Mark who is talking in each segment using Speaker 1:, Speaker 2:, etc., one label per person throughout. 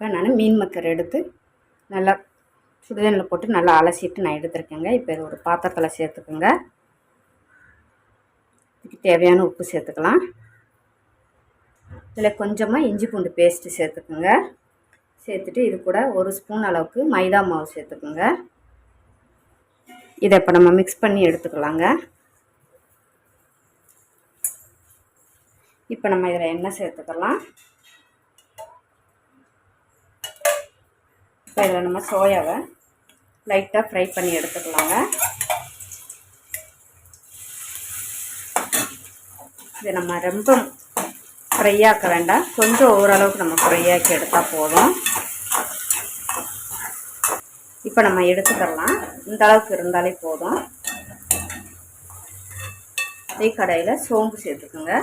Speaker 1: இப்போ நான் மீன் மக்கர் எடுத்து நல்லா சுடுதண்ணில் போட்டு நல்லா அலசிட்டு நான் எடுத்துருக்கேங்க. இப்போ இது ஒரு பாத்திரத்தில் சேர்த்துக்குங்க. இதுக்கு தேவையான உப்பு சேர்த்துக்கலாம். இதில் கொஞ்சமாக இஞ்சி பூண்டு பேஸ்ட்டு சேர்த்துக்குங்க. சேர்த்துட்டு இது கூட ஒரு ஸ்பூன் அளவுக்கு மைதா மாவு சேர்த்துக்குங்க. இதை இப்போ நம்ம மிக்ஸ் பண்ணி எடுத்துக்கலாங்க. இப்போ நம்ம இதில் எண்ணெய் சேர்த்துக்கலாம். இப்போ இதில் நம்ம சோயாவை லைட்டாக ஃப்ரை பண்ணி எடுத்துக்கலாங்க. இதை நம்ம ரொம்ப ஃப்ரையாக்க வேண்டாம். கொஞ்சம் ஓரளவுக்கு நம்ம ஃப்ரை ஆக்கி எடுத்தால் போதும். இப்போ நம்ம எடுத்துக்கலாம். இந்த அளவுக்கு இருந்தாலே போதும். அதே கடையில் சோம்பு சேர்த்துக்குங்க.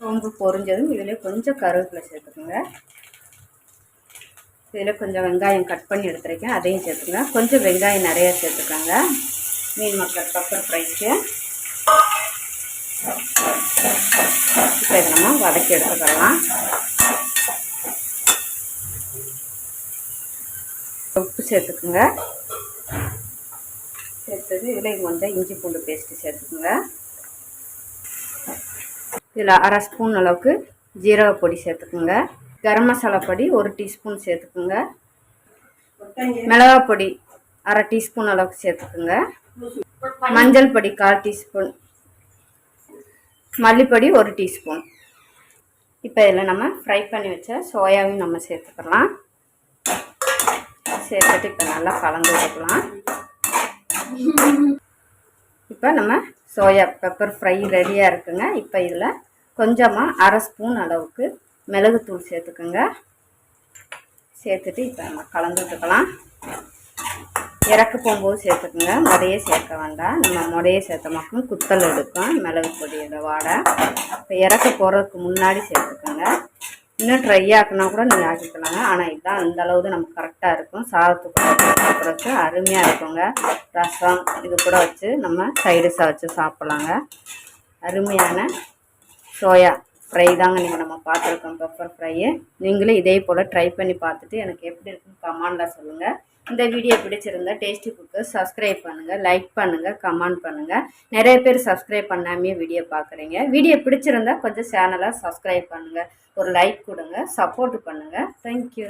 Speaker 1: சோம்பு பொரிஞ்சதும் இதில் கொஞ்சம் கருவேப்பிலை சேர்த்துக்குங்க. இதில் கொஞ்சம் வெங்காயம் கட் பண்ணி எடுத்துருக்கேன் அதையும் சேர்த்துங்க கொஞ்சம் வெங்காயம் நிறையா சேர்த்துக்கோங்க. மீன் மக்கள் பப்பர் ஃப்ரைக்கு இப்போ இதை நம்ம வதக்கி எடுத்துக்கலாம். உப்பு சேர்த்துக்குங்க. சேர்த்தது இதில் கொஞ்சம் இஞ்சி பூண்டு பேஸ்ட்டு சேர்த்துக்குங்க. இதில் அரை ஸ்பூன் அளவுக்கு ஜீரக பொடி சேர்த்துக்குங்க. கரம் மசாலா பொடி ஒரு டீஸ்பூன் சேர்த்துக்குங்க. மிளகா பொடி அரை டீஸ்பூன் அளவுக்கு சேர்த்துக்குங்க. மஞ்சள் பொடி கால் டீஸ்பூன். மல்லிப்பொடி ஒரு டீஸ்பூன். இப்போ இதில் நம்ம ஃப்ரை பண்ணி வச்ச சோயாவையும் நம்ம சேர்த்துக்கலாம். சேர்த்துட்டு இப்போ நல்லா கலந்து விட்டுக்கலாம். இப்போ நம்ம சோயா பெப்பர் ஃப்ரை ரெடியாக இருக்குங்க. இப்போ இதில் கொஞ்சமாக அரை ஸ்பூன் அளவுக்கு மிளகுத்தூள் சேர்த்துக்குங்க. சேர்த்துட்டு இப்போ நம்ம கலந்துட்டுக்கலாம். இறக்க போகும்போது சேர்த்துக்குங்க. முடையே சேர்க்க வேண்டாம். நம்ம முடையே சேர்த்தமாக்கும் குத்தல் எடுக்கும் மிளகு பொடியோட வாடை. இப்போ இறக்க போகிறதுக்கு முன்னாடி சேர்த்துக்கோங்க. இன்னும் ட்ரை ஆக்குனா கூட நீங்கள் ஆக்கிக்கலாங்க. ஆனால் இதுதான் அந்த அளவு நமக்கு கரெக்டாக இருக்கும். சாதத்துக்கு சாப்பிட்றதுக்கு அருமையாக இருக்குங்க. ரசம் இது கூட வச்சு நம்ம சைடிஷாக வச்சு சாப்பிட்லாங்க. அருமையான சோயா ஃப்ரை தாங்க நீங்கள் நம்ம பார்த்துருக்கோம் பெப்பர் ஃப்ரையை நீங்களும் இதே போல் ட்ரை பண்ணி பார்த்துட்டு எனக்கு எப்படி இருக்குன்னு கமெண்டில் சொல்லுங்கள் இந்த வீடியோ பிடிச்சிருந்தா டேஸ்டி குக்கு சப்ஸ்கிரைப் பண்ணுங்கள் லைக் பண்ணுங்கள் கமெண்ட் பண்ணுங்கள் நிறைய பேர் சப்ஸ்கிரைப் பண்ணாமே வீடியோ பார்க்குறீங்க. வீடியோ பிடிச்சிருந்தா கொஞ்சம் சேனலாக சப்ஸ்கிரைப் பண்ணுங்கள் ஒரு லைக் கொடுங்க சப்போர்ட் பண்ணுங்கள் தேங்க்யூ